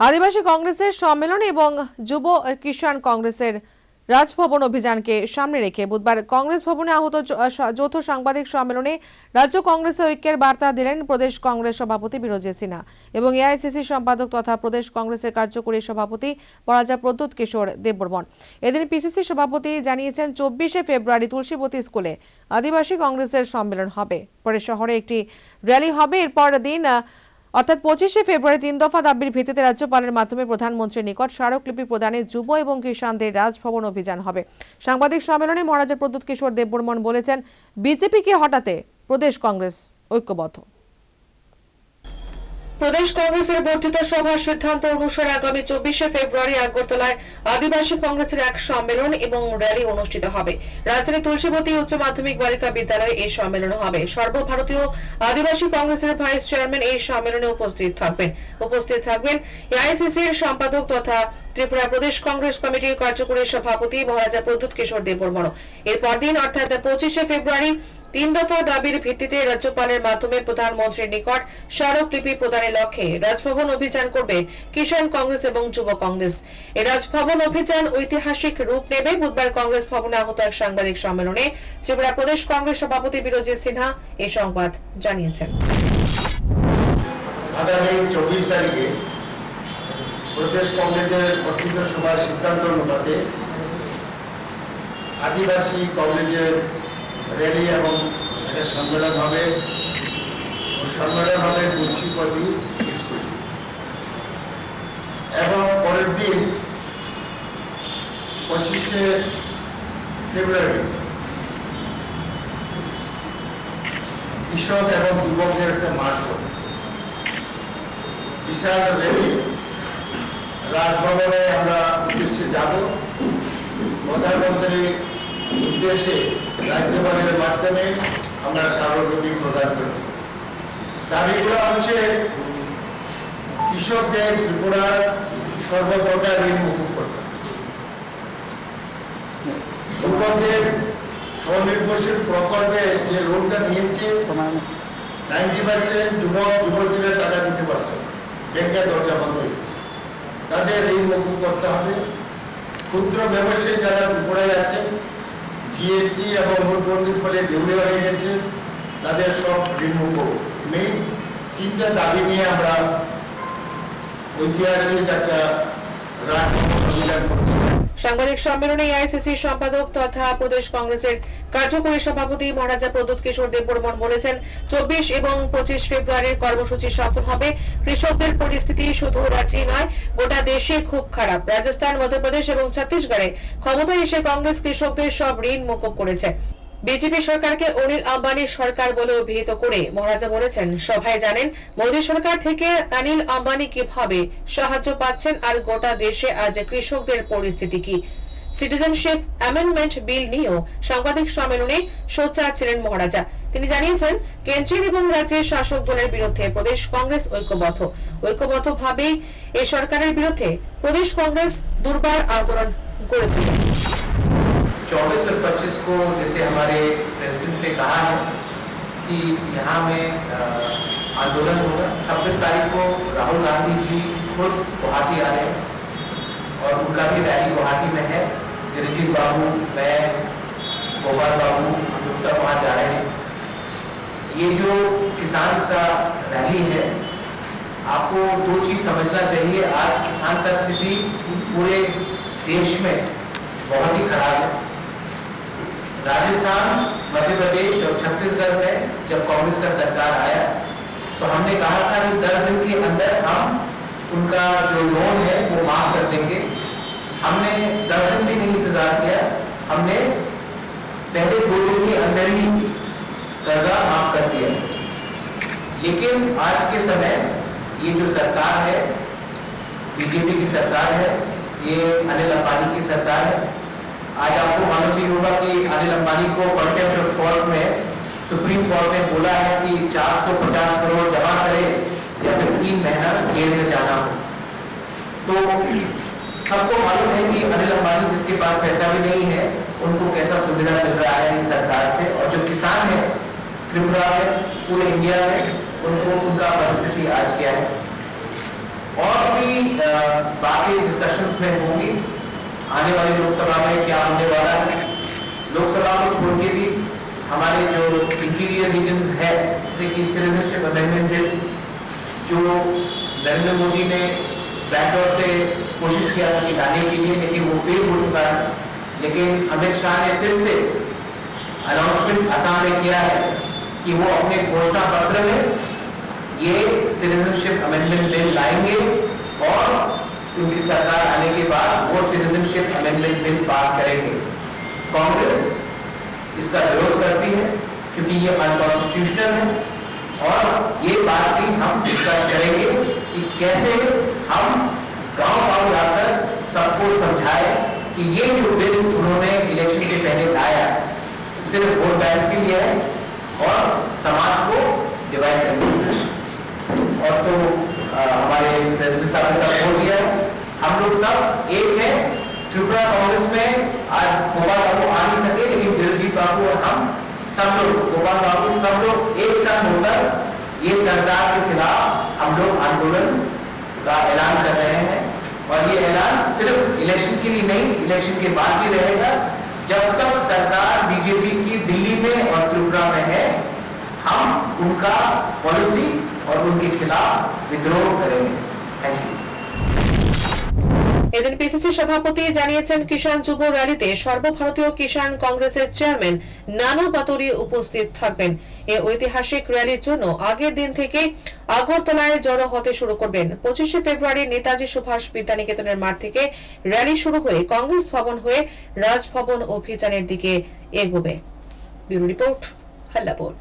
আদিবাসী কংগ্রেসের সম্মেলন এবং যুব কিষাণ কংগ্রেসের রাজভবন অভিযানকে সামনে রেখে বুধবার কংগ্রেস ভবনে আহত যৌথ সাংবাদিক সম্মেলনে রাজ্য কংগ্রেসে ঐক্যের বার্তা দিলেন প্রদেশ কংগ্রেস সভাপতি বিরোজী সিনহা এবং এআইসিসি সম্পাদক তথা প্রদেশ কংগ্রেসের কার্যকরী সভাপতি পরাজা প্রদ্যুৎ কিশোর দেববর্মন। এদিন পিসিসি সভাপতি জানিয়েছেন, চব্বিশে ফেব্রুয়ারি তুলসীবতী স্কুলে আদিবাসী কংগ্রেসের সম্মেলন হবে। পরে শহরে একটি র্যালি হবে। এরপর দিন অর্থাৎ পঁচিশে ফেব্রুয়ারি তিন দফা দাবির ভিত্তিতে রাজ্যপালের মাধ্যমে প্রধানমন্ত্রীর নিকট স্মারকলিপি প্রদানে যুব এবং কিষাণদের রাজভবন অভিযান হবে। সাংবাদিক সম্মেলনে মহারাজা প্রদ্যুৎ কিশোর দেববর্মন বলেছেন, বিজেপিকে হটাতে প্রদেশ কংগ্রেস ঐক্যবদ্ধ। প্রদেশ কংগ্রেসের বর্ধিত সভার সিদ্ধান্ত অনুসারে আগামী চব্বিশে ফেব্রুয়ারি আগরতলায় আদিবাসী কংগ্রেসের এক সম্মেলন এবং র্যালি অনুষ্ঠিত হবে। রাজধানী তুলসীবতী উচ্চ মাধ্যমিক বালিকা বিদ্যালয়ে এই সম্মেলন হবে। সর্বভারতীয় আদিবাসী কংগ্রেসের ভাইস চেয়ারম্যান এই সম্মেলনে উপস্থিত থাকবেন। উপস্থিত থাকবেন এআইসিসির সম্পাদক তথা ত্রিপুরা প্রদেশ কংগ্রেস কমিটির কার্যকরী সভাপতি মহারাজা প্রদ্যুৎ কিশোর দেববর্মন এর পরদিন অর্থাৎ পঁচিশে ফেব্রুয়ারি তিন দফা দাবির ভিত্তিতে রাজ্যপালের মাধ্যমে প্রধানমন্ত্রীর নিকট স্মারকলিপি প্রদানের লক্ষ্যে রাজভবন অভিযান করবে কিষাণ কংগ্রেস এবং যুব কংগ্রেস। এই রাজভবন অভিযান ঐতিহাসিক রূপ নেবে। বুধবার কংগ্রেস ভবনে আহত এক সাংবাদিক সম্মেলনে ত্রিপুরা প্রদেশ কংগ্রেস সভাপতি বিরোজী সিনহা এই সংবাদ জানিয়েছেন। আগামী চব্বিশ তারিখে প্রদেশ কংগ্রেসের গঠিত সভার সিদ্ধান্ত অনুপাতে আদিবাসী কংগ্রেসের র্যালি এবং একটা সম্মেলন হবে সম্মেলন হবে তুলসীপতি স্কুল। এবং পরের দিন পঁচিশে ফেব্রুয়ারি, কৃষক এবং যুবকের একটা মার্চ হবে বিশাল র্যালি রাজভবনে আমরা উদ্দেশ্যে যাব। প্রধানমন্ত্রীর উদ্দেশ্যে রাজ্যপালের মাধ্যমে আমরা স্মারকলিপি প্রদান করব দাবিগুলো হচ্ছে কৃষকদের ত্রিপুরার সর্বপ্রকার ঋণ মুকুব করতে। যুবকদের স্বনির্ভরশীল প্রকল্পে যে লোনটা নিয়েছে নাইনটি পার্সেন্ট যুবক, যুবতীরা টাকা দিতে পারছে ব্যাংকের দরজা বন্ধ হয়ে গেছে। তাদের ঋণ মকুব করতে হবে। ক্ষুদ্র ব্যবসায়ী যারা ত্রিপুরায় আছেন জিএসটি এবং নোটবন্দির ফলে দেউলে হয়ে গেছে তাদের সব ঋণ মেইন তিনটা দাবি নিয়ে আমরা ঐতিহাসিক একটা রাজ্য। সাংবাদিক সম্মেলনে এআইসিসির সম্পাদক তথা প্রদেশ কংগ্রেসের কার্যকরী সভাপতি মহারাজা প্রদোত কিশোর দেববর্মন বলেছেন, চব্বিশ এবং পঁচিশ ফেব্রুয়ারির কর্মসূচি সফল হবে। কৃষকদের পরিস্থিতি শুধু রাজ্যে নয়, গোটা দেশে খুব খারাপ। রাজস্থান, মধ্যপ্রদেশ এবং ছত্তিশগড়ে ক্ষমতায় এসে কংগ্রেস কৃষকদের সব ঋণ মুকুব করেছে। বিজেপি সরকারকে অনিল আম্বানির সরকার বলে অভিহিত করে মহারাজা বলেছেন, সভায় জানেন, মোদী সরকার থেকে অনিল আম্বানি কীভাবে সাহায্য পাচ্ছেন আর গোটা দেশে আজ কৃষকদের পরিস্থিতি কি? সিটিজেনশিপ অ্যামেন্ডমেন্ট বিল নিয়েও সাংবাদিক সম্মেলনে সোচ্চার ছিলেন মহারাজা। তিনি জানিয়েছেন কেন্দ্রের এবং রাজ্যের শাসক দলের বিরুদ্ধে প্রদেশ কংগ্রেস ঐক্যবদ্ধ। ঐক্যবদ্ধভাবেই এ সরকারের বিরুদ্ধে প্রদেশ কংগ্রেস দুর্বার আন্দোলন গড়ে তুলবে चौबीस और पच्चीस को जैसे हमारे प्रेसिडेंट ने कहा है कि यहाँ में आंदोलन होगा। छब्बीस तारीख को राहुल गांधी जी खुद गुवाहाटी आ रहे हैं और उनका भी रैली गुवाहाटी में है। गिरिजीत बाबू, मैं, गोपाल बाबू, हम लोग सब वहाँ जा रहे हैं। ये जो किसान का रैली है, आपको दो चीज़ समझना चाहिए। आज किसान का स्थिति पूरे देश में बहुत ही खराब है। राजस्थान, मध्य प्रदेश और छत्तीसगढ़ में जब कांग्रेस का सरकार आया तो हमने कहा था कि दस दिन के अंदर हम उनका जो लोन है, वो माफ़ कर देंगे। हमने दस दिन भी नहीं इंतज़ार किया। हमने पहले दो दिन के अंदर ही कर्जा माफ़ कर दिया। लेकिन आज के समय ये जो सरकार है, बीजेपी की सरकार है, ये अनिल अंबानी की सरकार है, आज आपको होगा कि अनिल अंबानी को कॉन्टेम्प्ट ऑफ़ कोर्ट में सुप्रीम कोर्ट ने बोला है कि 450 करोड़ जमा करे या फिर तीन महीना जेल में जाना हो। तो सबको मालूम है कि अनिल अंबानी जिसके पास पैसा भी नहीं है, उनको कैसा सुविधा मिल रहा है इस सरकार से? और जो किसान है, त्रिपुरा में, पूरे इंडिया में, उनको उनका परिस्थिति आज क्या है? और भी बाकी डिस्कशंस में होंगी। आने वाली लोकसभा में क्या होने वाला है? लोकसभा को छोड़ के भी हमारे जो इंटीरियर रीजन है, जैसे कि सिटीजनशिप अमेंडमेंट जो नरेंद्र मोदी ने बैकडोर से कोशिश किया था निकालने के लिए, लेकिन वो फेल हो चुका है। लेकिन अमित शाह ने फिर से अनाउंसमेंट असम में किया है कि वो अपने घोषणा पत्र में ये सिटीजनशिप अमेंडमेंट बिल लाएँगे और उनकी सरकार आने के बाद वो सिटीजनशिप अमेंडमेंट बिल पास करेंगे। कांग्रेस इसका विरोध करती है, क्योंकि ये अनकॉन्स्टिट्यूशनल है, और ये बात भी हम डिस्कस करेंगे कि कैसे हम गाँव गाँव जाकर सबको समझाए कि ये जो बिल उन्होंने इलेक्शन के पहले लाया, सिर्फ़ वोट बैंक के लिए है, और समाज को डिवाइड करने। और तो हमारे प्रेसिडेंट साहब ने सब बोल दिया। हम लोग सब एक है, त्रिपुरा कांग्रेस में आज गोपाल बाबू आ नहीं सके, लेकिन बिरजीत बाबू और हम सब लोग, गोपाल बाबू सब लोग एक साथ होकर ये सरकार के खिलाफ हम लोग आंदोलन का ऐलान कर रहे हैं। और ये ऐलान सिर्फ़ इलेक्शन के लिए नहीं, इलेक्शन के बाद भी रहेगा। जब तक सरकार बीजेपी की दिल्ली में और त्रिपुरा में है, हम उनका पॉलिसी और उनके खिलाफ विद्रोह करेंगे। थैंक यू এদিন পিসিসি সভাপতি জানিয়েছেন কিষাণ যুব র্যালিতে সর্বভারতীয় কিষাণ কংগ্রেসের চেয়ারম্যান নানা পাতরি উপস্থিত থাকবেন। এ ঐতিহাসিক র্যালির জন্য আগের দিন থেকে আগরতলায় জড়ো হতে শুরু করবেন। পঁচিশে ফেব্রুয়ারি নেতাজি সুভাষ বিদ্যানিকেতনের মাঠ থেকে র্যালি শুরু হয়ে কংগ্রেস ভবন হয়ে রাজভবন অভিযানের দিকে এগোবে। Bureau report, Hallapur.